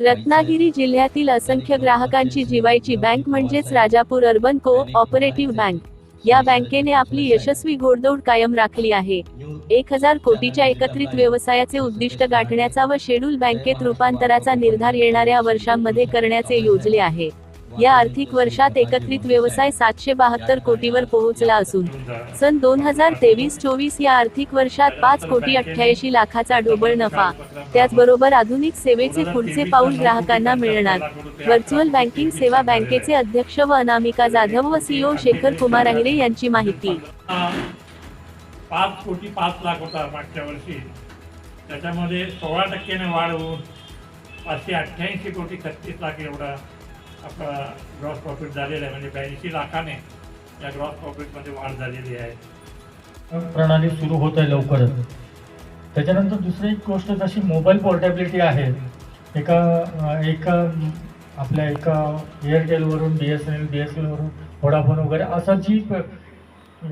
रत्नागिरी जिल्ह्यातील असंख्य ग्राहकांची जिवायची बँक म्हणजेच Rajapur urban cooperative bank. या बँकेने आपली यशस्वी घोडदौड कायम राखली आहे. एक हजार कोटीच्या एकत्रित व्यवसायाचे उद्दिष्ट गाठण्याचा व शेड्यूल बँकेत रूपांतराचा निर्धार येणाऱ्या वर्षांमध्ये करण्याचे योजले आहे. या आर्थिक वर्षात एकत्रित व्यवसाय सातशे बहात्तर कोटीवर पोहोचला असून सन दोन हजार तेवीस चोवीस या आर्थिक वर्षात पाच कोटी अठ्ठ्याऐंशी लाखाचा ढोबळ नफा त्याचबरोबर आधुनिक सेवेचे पुढचे पाऊल ग्राहकांना मिळणार. व्हर्च्युअल बँकिंग सेवा बँकेचे अध्यक्ष व अनामिका जाधव व सीओ शेखर कुमार अहिरे यांची माहिती. पाच कोटी पाच लाख होता मागच्या वर्षी. त्याच्यामध्ये सोळा टक्क्याने वाढ होऊन पाचशे अठ्ठ्याऐंशी कोटी छत्तीस लाख एवढा आपला ग्रॉस प्रॉफिट झालेला आहे म्हणजे ब्याऐंशी लाखाने या ग्रॉस प्रॉफिटमध्ये वाढ झालेली आहे. प्रणाली सुरू होत आहे लवकरच. त्याच्यानंतर दुसरी एक गोष्ट जशी मोबाईल पोर्टेबिलिटी आहे एका एका आपल्या एका एअरटेलवरून B S N L B S एलवरून Vodafone वगैरे असं जी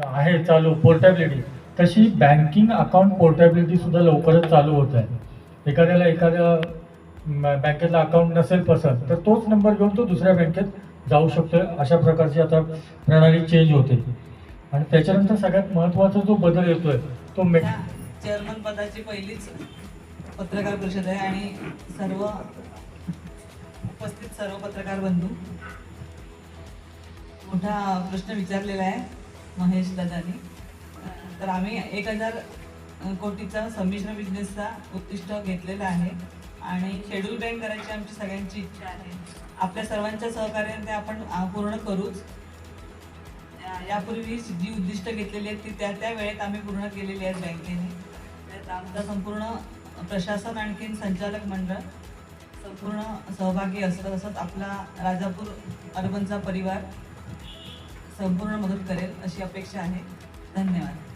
आहे चालू पोर्टेबिलिटी. तशी बँकिंग अकाउंट पोर्टेबिलिटी सुद्धा लवकरच चालू होत आहे. एखाद्याला एखाद्या बँकेतला अकाउंट नसेल पसंत तर तोच नंबर घेऊन तो दुसऱ्या बँकेत जाऊ शकतो अशा प्रकारची आता प्रणाली चेंज होते. आणि त्याच्यानंतर सगळ्यात महत्त्वाचा जो बदल येतोय तो मे चेअरमन पदाची पहिलीच पत्रकार परिषद आहे आणि सर्व उपस्थित सर्व पत्रकार बंधू मोठा प्रश्न विचारलेला आहे महेश दादानी. तर आम्ही एक हजार कोटीचा संमिश्र बिझनेसचा उद्दिष्ट घेतलेला आहे. आणि शेड्यूल बँक करायची आमची सगळ्यांची इच्छा आहे. आपल्या सर्वांच्या सहकार्याने ते आपण पूर्ण करूच. या- यापूर्वी जी उद्दिष्ट घेतलेली आहेत ती त्या त्या वेळेत आम्ही पूर्ण केलेली आहेत बँकेने. त्यात आमचा संपूर्ण प्रशासन आणखीन संचालक मंडळ संपूर्ण सहभागी असतं तसंच आपला राजापूर अर्बनचा परिवार संपूर्ण मदत करेल अशी अपेक्षा आहे. धन्यवाद.